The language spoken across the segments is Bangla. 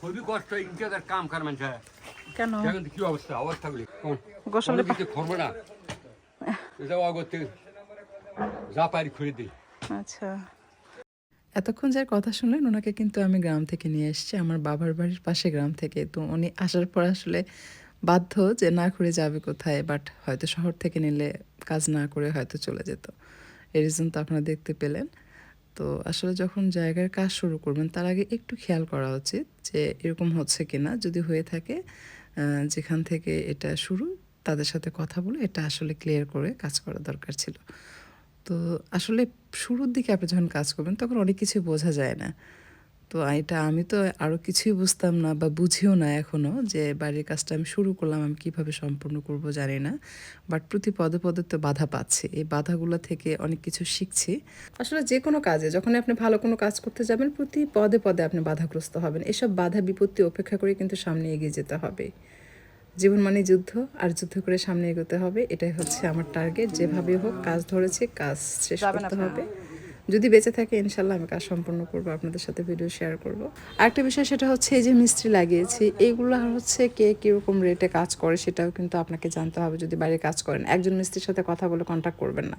খুবই কষ্ট ইনকাদের কাম কার মানুষ কেন? দেখেন কি অবস্থা অবস্থাগুলি কোন? গোসলে না। এটা অগত্যে যা পারি দিই। আচ্ছা। এতক্ষণ যার কথা শুনলেন ওনাকে কিন্তু আমি গ্রাম থেকে নিয়ে এসেছি আমার বাবার বাড়ির পাশে গ্রাম থেকে। তো উনি আসার পর আসলে বাধ্য যে না করে যাবে কোথায় বাট হয়তো শহর থেকে নিলে কাজ না করে হয়তো চলে যেত। রিজন তো আপনারা দেখতে পেলেন। তো আসলে যখন জায়গার কাজ শুরু করবেন, তার আগে একটু খেয়াল করা উচিত যে এরকম হচ্ছে কি না যদি হয়ে থাকে যেখান থেকে এটা শুরু, তাদের সাথে কথা বলে এটা আসলে ক্লিয়ার করে কাজ করা দরকার ছিল। তো আসলে শুরুর দিকে আপনি যখন কাজ করবেন, তখন অনেক কিছু বোঝা যায় না। তো এটা আমি তো আরও কিছুই বুঝতাম না বা বুঝিও না এখনও যে বাড়ির কাজটা আমি শুরু করলাম আমি কীভাবে সম্পূর্ণ করব জানি না। বাট প্রতি পদে পদে তো বাধা পাচ্ছি। এই বাধাগুলো থেকে অনেক কিছু শিখছি। আসলে যে কোনো কাজে যখন আপনি ভালো কোনো কাজ করতে যাবেন প্রতি পদে পদে আপনি বাধাগ্রস্ত হবেন। এসব বাধা বিপত্তি উপেক্ষা করে কিন্তু সামনে এগিয়ে যেতে হবে। জীবন মানে যুদ্ধ আর যুদ্ধ করে সামনে এগোতে হবে। এটাই হচ্ছে আমার টার্গেট যেভাবে হোক কাজ ধরেছে কাজ শেষ করতে হবে। যদি বেঁচে থাকে, ইনশাল্লাহ আমি কাজ সম্পন্ন করব, আপনাদের সাথে ভিডিও শেয়ার করব। আরেকটা বিষয় সেটা হচ্ছে এই যে মিস্ত্রি লাগিয়েছি এইগুলো হচ্ছে কে কীরকম রেটে কাজ করে সেটাও কিন্তু আপনাকে জানতে হবে যদি বাইরে কাজ করেন। একজন মিস্ত্রির সাথে কথা বলে কন্ট্যাক্ট করবেন না।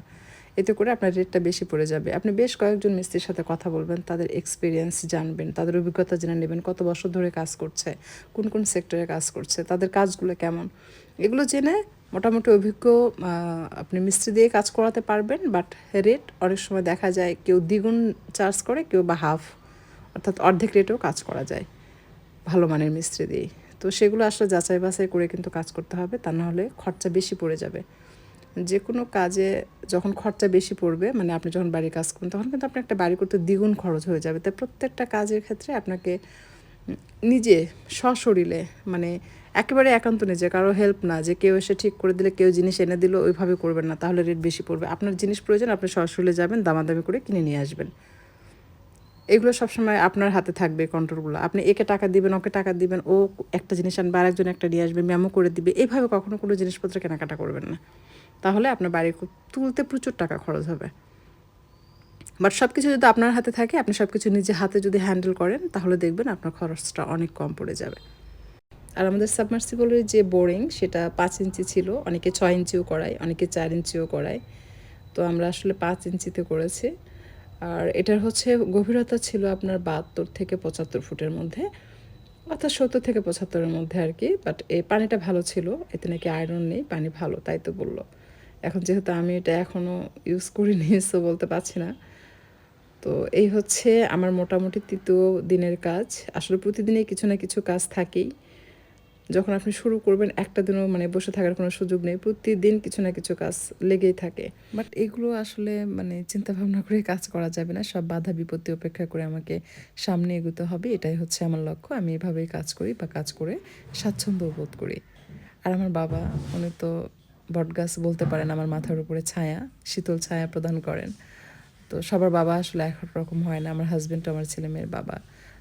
এতে করে আপনার রেটটা বেশি পড়ে যাবে। আপনি বেশ কয়েকজন মিস্ত্রির সাথে কথা বলবেন, তাদের এক্সপিরিয়েন্স জানবেন, তাদের অভিজ্ঞতা জেনে নেবেন, কত বছর ধরে কাজ করছে, কোন কোন সেক্টরে কাজ করছে, তাদের কাজগুলো কেমন। এগুলো জেনে মোটামুটি অভিজ্ঞ আপনি মিস্ত্রি দিয়ে কাজ করাতে পারবেন বাট রেট অনেক সময় দেখা যায় কেউ দ্বিগুণ চার্জ করে, কেউ বা হাফ অর্থাৎ অর্ধেক রেটেও কাজ করা যায় ভালো মানের মিস্ত্রি দিয়ে তো সেগুলো আসলে যাচাই বাছাই করে কিন্তু কাজ করতে হবে, তা নাহলে খরচা বেশি পড়ে যাবে। যে কোনো কাজে যখন খরচা বেশি পড়বে মানে আপনি যখন বাড়ির কাজ করবেন তখন কিন্তু আপনার একটা বাড়ি করতে দ্বিগুণ খরচ হয়ে যাবে। তাই প্রত্যেকটা কাজের ক্ষেত্রে আপনাকে নিজে সশরীরে মানে একেবারে একান্ত নিজে, কারও হেল্প না, যে কেউ এসে ঠিক করে দিলে, কেউ জিনিস এনে দিল ওইভাবে করবেন না, তাহলে রেট বেশি পড়বে। আপনার জিনিস প্রয়োজন, আপনি সশরীরে যাবেন, দামাদামি করে কিনে নিয়ে আসবেন। এগুলো সবসময় আপনার হাতে থাকবে কন্ট্রোলগুলো আপনি একে টাকা দিবেন, ওকে টাকা দিবেন, ও একটা জিনিস আনবে আরেকজন একটা নিয়ে আসবে মেমো করে দিবে এইভাবে কখনো কোনো জিনিসপত্র কেনাকাটা করবেন না। তাহলে আপনার বাড়ি তুলতে প্রচুর টাকা খরচ হবে। বাট সব কিছু যদি আপনার হাতে থাকে, আপনি সব কিছু নিজে হাতে যদি হ্যান্ডেল করেন, তাহলে দেখবেন আপনার খরচটা অনেক কম পড়ে যাবে। আর আমাদের সাবমার্সিবলের যে বোরিং সেটা পাঁচ ইঞ্চি ছিল, অনেকে ছয় ইঞ্চিও করায়, অনেকে চার ইঞ্চিও করায়। তো আমরা আসলে পাঁচ ইঞ্চিতে করেছি। আর এটার হচ্ছে গভীরতা ছিল আপনার বাহাত্তর থেকে পঁচাত্তর ফুটের মধ্যে, অর্থাৎ সত্তর থেকে পঁচাত্তরের মধ্যে আর কি। বাট এই পানিটা ভালো ছিল, এতে নাকি আয়রন নেই, পানি ভালো, তাই তো বলল। এখন যেহেতু আমি এটা এখনও ইউজ করিনি সো বলতে পারছি না। তো এই হচ্ছে আমার মোটামুটি তৃতীয় দিনের কাজ। আসলে প্রতিদিনই কিছু না কিছু কাজ থাকেই। যখন আপনি শুরু করবেন, একটা দিনও মানে বসে থাকার কোনো সুযোগ নেই। প্রতিদিন কিছু না কিছু কাজ লেগেই থাকে। বাট এগুলো আসলে মানে চিন্তা ভাবনা করে কাজ করা যাবে না। সব বাধা বিপত্তি অপেক্ষা করে আমাকে সামনে এগোতে হবে। এটাই হচ্ছে আমার লক্ষ্য। আমি এভাবেই কাজ করি বা কাজ করে স্বাচ্ছন্দ্য বোধ করি। আর আমার বাবা, উনি তো বটগাছ বলতে পারেন, আমার মাথার উপরে ছায়া, শীতল ছায়া প্রদান করেন। তো সবার বাবা আসলে এক রকম হয় না, আমার হাজব্যান্ড আমার ছেলে মেয়ের বাবা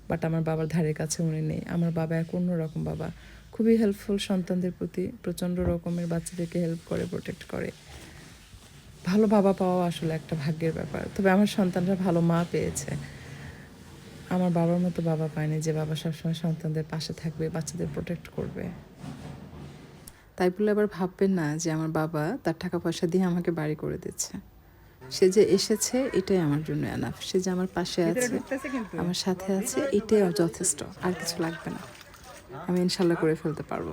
বাট আমার বাবার ধারের কাছে উনি নেই। আমার বাবা এক অন্য রকম বাবা, খুবই হেল্পফুল সন্তানদের প্রতি, প্রচণ্ড রকমের বাচ্চাদেরকে হেল্প করে প্রোটেক্ট করে। ভালো বাবা পাওয়া আসলে একটা ভাগ্যের ব্যাপার। তবে আমার সন্তানরা ভালো মা পেয়েছে। আমার বাবার মতো বাবা পায়নি যে বাবা সবসময় সন্তানদের পাশে থাকবে, বাচ্চাদের প্রোটেক্ট করবে। তাই বলে আবার ভাববেন না যে আমার বাবা তার টাকা পয়সা দিয়ে আমাকে বাড়ি করে দিচ্ছে। সে যে এসেছে এটাই আমার জন্য এনাফ সে যে আমার পাশে আছে আমার সাথে আছে এটাই যথেষ্ট। আর কিছু লাগবে না। আমি ইনশাল্লাহ করে ফেলতে পারব।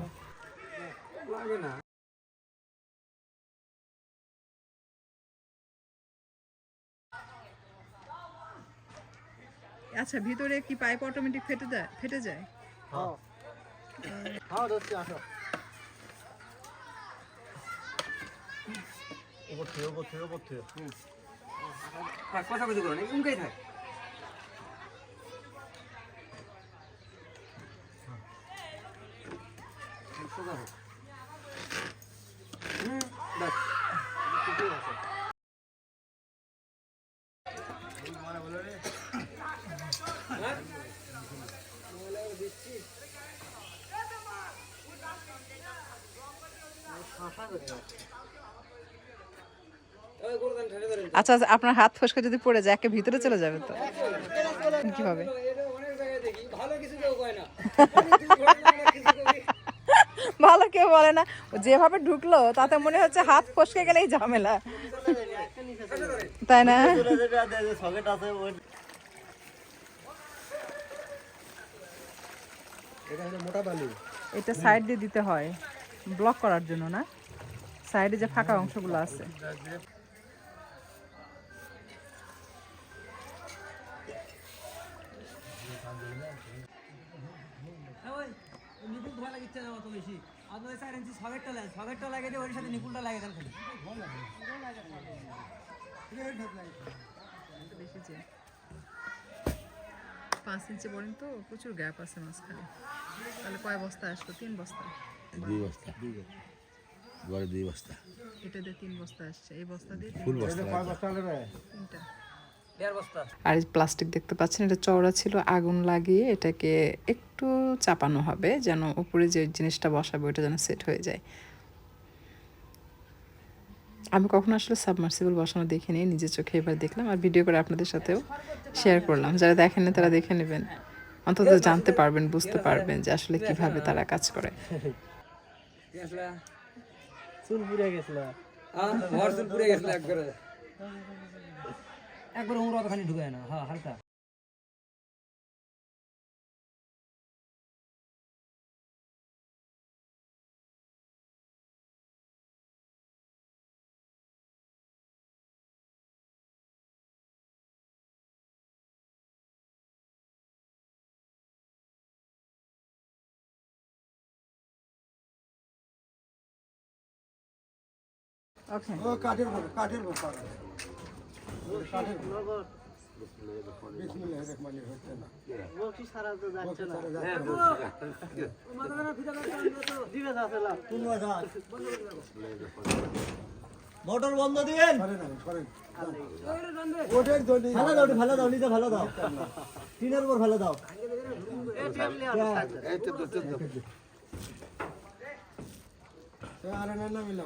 আচ্ছা ভিতরে কি পাইপ অটোমেটিক ফেটে দেয় ফেটে যায়? হ্যাঁ ধরছি আসো। 오버트 오버트 오버트 아, 꺼서 가지고 그러네. 응가이 사사거든요. আচ্ছা, আপনার হাত ফসকে যদি পড়ে যায় একে ভিতরে চলে যাবে তো? কীভাবে? ভালো কেউ বলে না। যেভাবে ঢুকলো তাতে মনে হচ্ছে হাত ফসকে গেলেই ঝামেলা। তাই না? এটা সাইড দিয়ে দিতে হয় ব্লক করার জন্য না? সাইডে যে ফাঁকা অংশগুলো আছে। লাগিচ্ছে না অত বেশি। আপনাদের চার ইঞ্চি ছগেরটা লাগে ছগেরটা লাগে দিয়ে ওর সাথে নিপুলটা লাগে দেন খালি। বেশি যে পাঁচ ইঞ্চি বলেন তো প্রচুর গ্যাপ আছে মাঝখানে। তাহলে কয় বস্তা আসলো? তিন বস্তা। দুই বস্তা। দুই বস্তা। এটা দিয়ে তিন বস্তা আসছে। এই বস্তা দিয়ে ফুল বস্তা কয় বস্তা তিনটা। আর প্লাস্টিক দেখতে পাচ্ছেন এটা চওড়া ছিল আগুন লাগিয়ে এটাকে একটু চাপানো হবে যেন উপরে যে জিনিসটা বসাবে ওটা যেন সেট হয়ে যায়। আমি কখনো আসলে সাবমার্সিবল বসানো দেখিনি নিজের চোখে এবার দেখলাম আর ভিডিও করে আপনাদের সাথেও শেয়ার করলাম। যারা দেখেননি তারা দেখে নেবেন। অন্তত জানতে পারবেন বুঝতে পারবেন যে আসলে কীভাবে তারা কাজ করে। চুল পুড়ে গেছিল। চুল পুড়ে গেছিল একবারে। একবার উমরা অতখানি ঢুকে না। হ্যাঁ হালকা। ও কাঠের কাঠের বল কাঠের বকশি সারা তো যাচ্ছে না মোটর বন্ধ দিয়েন ভালো দাও ভালো দাও। নিচে ভালো দাও টিনের উপর ভালো দাও আরে না